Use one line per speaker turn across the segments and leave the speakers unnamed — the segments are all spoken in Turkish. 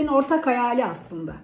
Hepimizin ortak hayali aslında.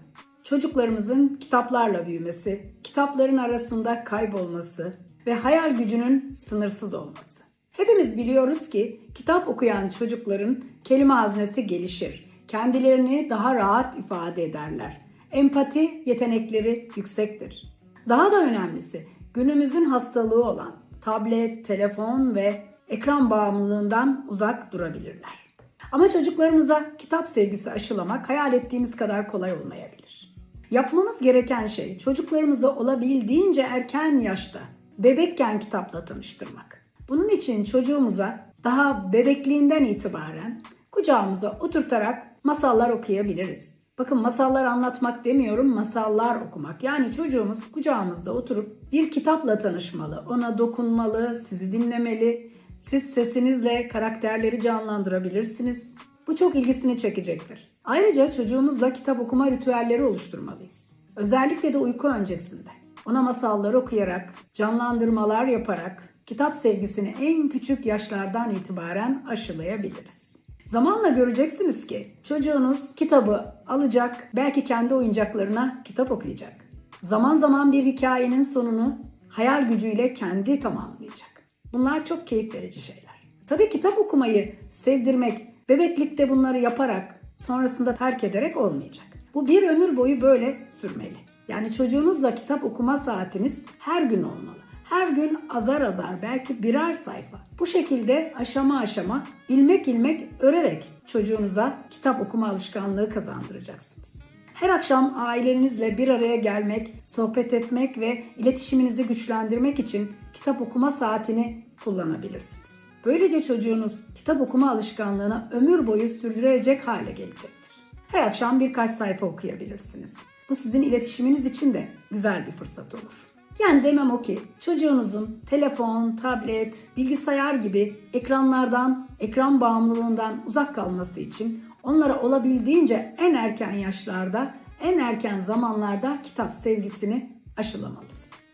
Çocuklarımızın kitaplarla büyümesi, kitapların arasında kaybolması ve hayal gücünün sınırsız olması. Hepimiz biliyoruz ki kitap okuyan çocukların kelime haznesi gelişir. Kendilerini daha rahat ifade ederler. Empati yetenekleri yüksektir. Daha da önemlisi günümüzün hastalığı olan tablet, telefon ve ekran bağımlılığından uzak durabilirler. Ama çocuklarımıza kitap sevgisi aşılamak hayal ettiğimiz kadar kolay olmayabilir. Yapmamız gereken şey çocuklarımızı olabildiğince erken yaşta, bebekken kitapla tanıştırmak. Bunun için çocuğumuza daha bebekliğinden itibaren kucağımıza oturtarak masallar okuyabiliriz. Bakın masallar anlatmak demiyorum, masallar okumak. Yani çocuğumuz kucağımızda oturup bir kitapla tanışmalı, ona dokunmalı, sizi dinlemeli. Siz sesinizle karakterleri canlandırabilirsiniz. Bu çok ilgisini çekecektir. Ayrıca çocuğumuzla kitap okuma ritüelleri oluşturmalıyız. Özellikle de uyku öncesinde. Ona masallar okuyarak, canlandırmalar yaparak kitap sevgisini en küçük yaşlardan itibaren aşılayabiliriz. Zamanla göreceksiniz ki çocuğunuz kitabı alacak, belki kendi oyuncaklarına kitap okuyacak. Zaman zaman bir hikayenin sonunu hayal gücüyle kendi tamamlayacak. Bunlar çok keyif verici şeyler. Tabii kitap okumayı sevdirmek, bebeklikte bunları yaparak, sonrasında terk ederek olmayacak. Bu bir ömür boyu böyle sürmeli. Yani çocuğunuzla kitap okuma saatiniz her gün olmalı. Her gün azar azar belki birer sayfa. Bu şekilde aşama aşama ilmek ilmek örerek çocuğunuza kitap okuma alışkanlığı kazandıracaksınız. Her akşam ailenizle bir araya gelmek, sohbet etmek ve iletişiminizi güçlendirmek için kitap okuma saatini kullanabilirsiniz. Böylece çocuğunuz kitap okuma alışkanlığını ömür boyu sürdürecek hale gelecektir. Her akşam birkaç sayfa okuyabilirsiniz. Bu sizin iletişiminiz için de güzel bir fırsat olur. Yani demem o ki çocuğunuzun telefon, tablet, bilgisayar gibi ekranlardan, ekran bağımlılığından uzak kalması için onlara olabildiğince en erken yaşlarda, en erken zamanlarda kitap sevgisini aşılamalısınız.